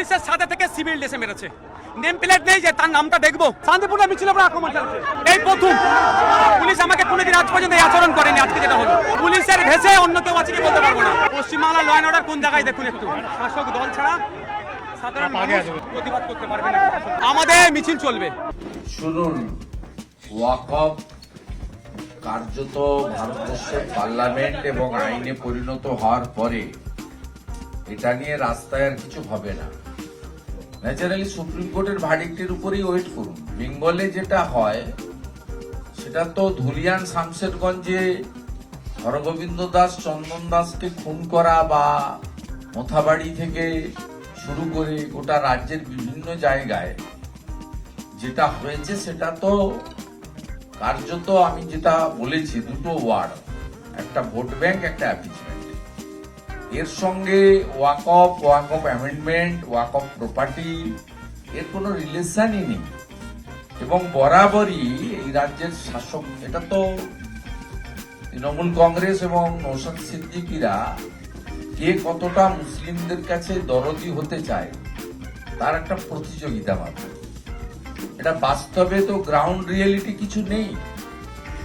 পুলিশের সাথে থেকে সিভিল ড্রেসে মেরেছে। নেম প্লেট নেই যে তার নামটা দেখব। শান্তিপূর্ণ মিছিল উপর আক্রমণ চালাচ্ছে। এই প্রথম। পুলিশ আমাকে কোনোদিন আজ পর্যন্ত এই আচরণ করেনি আজকে যেটা হলো। পুলিশের ভেসে অন্য কেউ আছে কি বলতে পারব না। পশ্চিমবাংলা ল অ্যান্ড অর্ডার কোন জায়গায় দেখুন একটু। শাসক দল ছাড়া সাধারণ মানুষ প্রতিবাদ করতে পারবে না। আমাদের মিছিল চলবে। শুনুন ওয়াকফ কার্যত ভারতবর্ষের পার্লামেন্ট এবং আইনে পরিণত হওয়ার পরে এটা নিয়ে রাস্তায় আর কিছু হবে না। ন্যাচারালি সুপ্রিম কোর্টের ভার্ডিক্টের উপরেই ওয়েট করুন। বেঙ্গলে যেটা হয়, সেটা তো ধুলিয়ান শামশেরগঞ্জে হরগোবিন্দ দাস, চন্দন দাসকে খুন করা বা মোথাবাড়ি থেকে শুরু করে গোটা রাজ্যের বিভিন্ন জায়গায় যেটা হয়েছে, সেটা তো কার্যত আমি যেটা বলেছি, দুটো ওয়ার্ড একটা ভোট ব্যাংক, একটা অ্যাপিচমেন্ট এর সঙ্গে walk of walk of amendment walk of property এর কোনো রিলেশনই নেই। এবং বরাবরই এই রাজ্যের শাসক, এটা তো তৃণমূল কংগ্রেস এবং নৌসাদ সিদ্দিকিরা কে কতটা মুসলিমদের কাছে দরদি হতে চায়, তার একটা প্রতিযোগিতা মাত্র এটা বাস্তবে তো গ্রাউন্ড রিয়েলিটি কিছু নেই।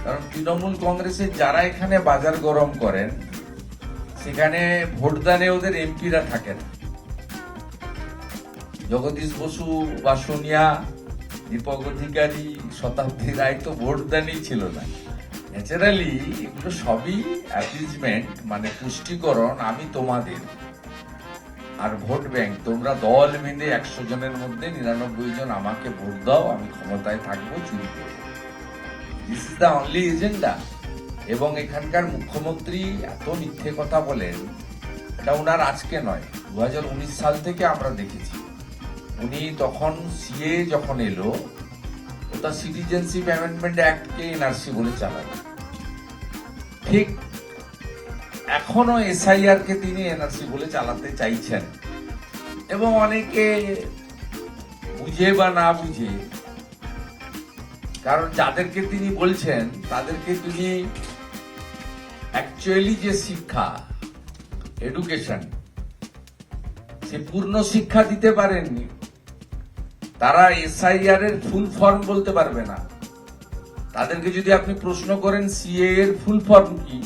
কারণ তৃণমূল কংগ্রেসের যারা এখানে বাজার গরম করেন সেখানে ভোটদানে ওদের এমপিরা থাকে না জগদীশ বসু বা সোনিয়া দীপক অধিকারী, শতাব্দী রায় তো ভোটদানই ছিল না। ন্যাচারালি এগুলো সবই অ্যাপিজমেন্ট মানে পুষ্টিকরণ, আমি তোমাদের। আর ভোট ব্যাংক, তোমরা দল মিলে একশো জনের মধ্যে নিরানব্বই জন আমাকে ভোট দাও, আমি ক্ষমতায় থাকব, চুরি করব। This is the only agenda এবং এখানকার মুখ্যমন্ত্রী এত মিথ্যে কথা বলেন, এটা ওনার আজকে নয় দু সাল থেকে আমরা দেখেছি। উনি তখন সিএ যখন এলো, ওটা সিটিজেনশিপ অ্যামেন্ডমেন্ট অ্যাক্টকে এনআরসি বলে চালালো। ঠিক এখনও এসআইআর কে তিনি এনআরসি বলে চালাতে চাইছেন। এবং অনেকে বুঝে বা না বুঝে, কারণ যাদেরকে তিনি বলছেন, তাদেরকে তিনি অ্যাকচুয়ালি যে শিক্ষা এডুকেশন সে পূর্ণ শিক্ষা দিতে পারেননি, তারা এসআইআর এর ফুল ফর্ম বলতে পারবে না। তাদেরকে যদি আপনি প্রশ্ন করেন সিএ এর ফুল ফর্ম কি?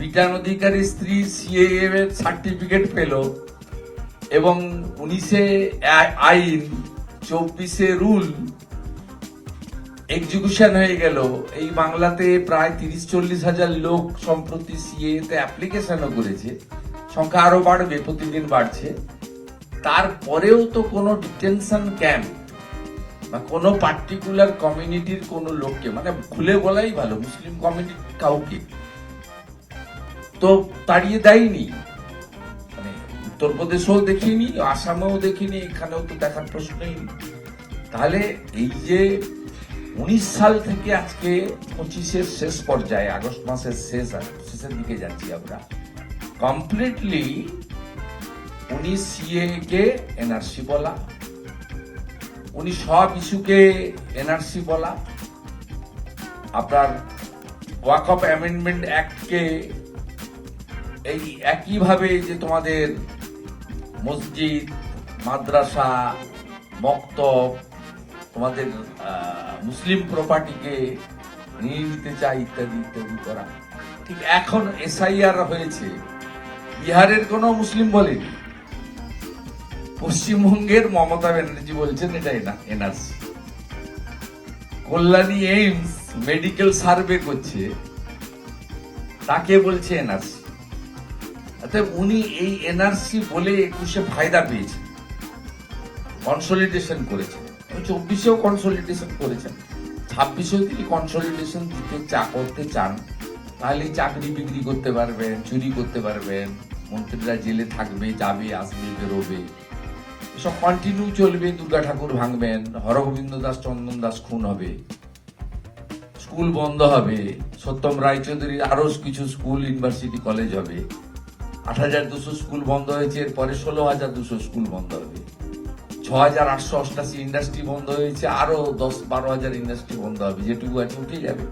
বিজ্ঞান অধিকারী স্ত্রী সিএ এর সার্টিফিকেট পেল এবং উনিশে আইন, চব্বিশে রুল এক্সিকিউশন হয়ে গেল। এই বাংলাতে প্রায় তিরিশ চল্লিশ হাজার লোক সম্প্রতি সিএ তে অ্যাপ্লিকেশনও করেছে। সংখ্যা আরও বাড়বে, প্রতিদিন বাড়ছে। তারপরেও তো কোনো ডিটেনশন ক্যাম্প বা কোনো পার্টিকুলার কমিউনিটির কোনো লোককে মানে খুলে বলাই ভালো, মুসলিম কমিউনিটি কাউকে, তো তাড়িয়ে দেয়নি। মানে উত্তরপ্রদেশেও দেখিনি, আসামেও দেখিনি, এখানেও তো দেখার প্রশ্নই নেই। তাহলে এই যে উনিশ সাল থেকে আজকে পঁচিশের শেষ পর্যায়ে, আগস্ট মাসের শেষ, শেষের দিকে যাচ্ছি আমরা। কমপ্লিটলি উনি সিএ কে এনআরসি বলা উনি সব ইস্যুকে এনআরসি বলা, আপনার ওয়াক অফ অ্যামেন্ডমেন্ট অ্যাক্টকে এই একইভাবে যে তোমাদের মসজিদ, মাদ্রাসা, মক্তব তোমাদের মুসলিম প্রপার্টিকে নিয়ে নিতে চাই ইত্যাদি ইত্যাদি করা। ঠিক এখন এসআইআর হয়েছে। বিহারের কোনো মুসলিম বলেনি। পশ্চিমবঙ্গের মমতা ব্যানার্জি বলছেন এটা NRC. Kalyani AIIMS medical survey করছে। তাকে বলছে এনআরসি। অতএব উনি এই এনআরসি বলে একুশে ফায়দা পেয়েছেন। কনসলিডেশন করেছেন। চব্বিশেও কনসলিডেশন করেছেন। ছাব্বিশেও তিনি কনসলিডেশন দিতে চা, করতে চান, তাহলে চাকরি বিক্রি করতে পারবেন, চুরি করতে পারবেন, মন্ত্রীরা জেলে থাকবে, যাবে, আসবে, বেরোবে। এসব কন্টিনিউ চলবে, দুর্গা ঠাকুর ভাঙবেন, হরগোবিন্দ দাস, চন্দন দাস খুন হবে। স্কুল বন্ধ হবে। সত্যম রায়চৌধুরীর আরও কিছু স্কুল, ইউনিভার্সিটি, কলেজ হবে। আট হাজার দুশো স্কুল বন্ধ হয়েছে, এরপরে ষোলো হাজার দুশো স্কুল বন্ধ হবে। ছ হাজার আটশো অষ্টাশি ইন্ডাস্ট্রি বন্ধ হয়েছে, আরও দশ বারো হাজার ইন্ডাস্ট্রি বন্ধ হবে, যেটুকু আছে উঠে যাবে।